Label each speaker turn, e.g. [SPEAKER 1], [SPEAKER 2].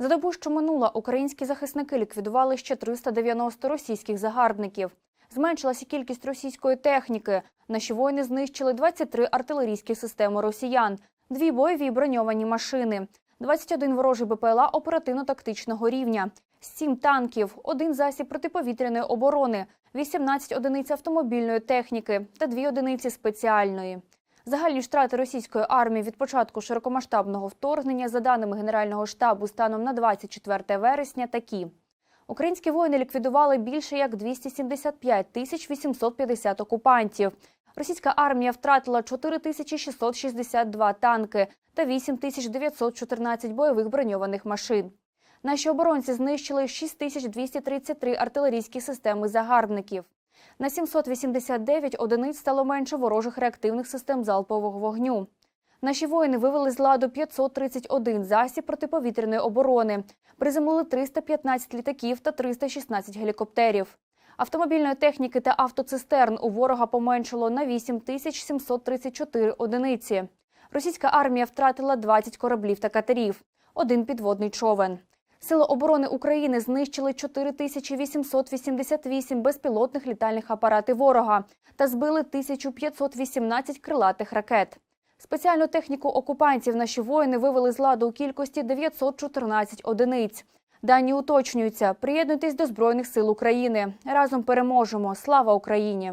[SPEAKER 1] За добу, що минула, українські захисники ліквідували ще 390 російських загарбників. Зменшилася кількість російської техніки. Наші воїни знищили 23 артилерійські системи росіян, дві бойові броньовані машини, 21 ворожий БПЛА оперативно-тактичного рівня, 7 танків, один засіб протиповітряної оборони, 18 одиниць автомобільної техніки та 2 одиниці спеціальної. Загальні ж втрати російської армії від початку широкомасштабного вторгнення, за даними Генерального штабу, станом на 24 вересня, такі. Українські воїни ліквідували більше як 275 тисяч 850 окупантів. Російська армія втратила 4662 танки та 8914 бойових броньованих машин. Наші оборонці знищили 6233 артилерійські системи загарбників. На 789 одиниць стало менше ворожих реактивних систем залпового вогню. Наші воїни вивели з ладу 531 засіб протиповітряної оборони, приземлили 315 літаків та 316 гелікоптерів. Автомобільної техніки та автоцистерн у ворога поменшало на 8734 одиниці. Російська армія втратила 20 кораблів та катерів, один підводний човен. Сили оборони України знищили 4888 безпілотних літальних апаратів ворога та збили 1518 крилатих ракет. Спеціальну техніку окупантів наші воїни вивели з ладу у кількості 914 одиниць. Дані уточнюються. Приєднуйтесь до Збройних сил України. Разом переможемо. Слава Україні!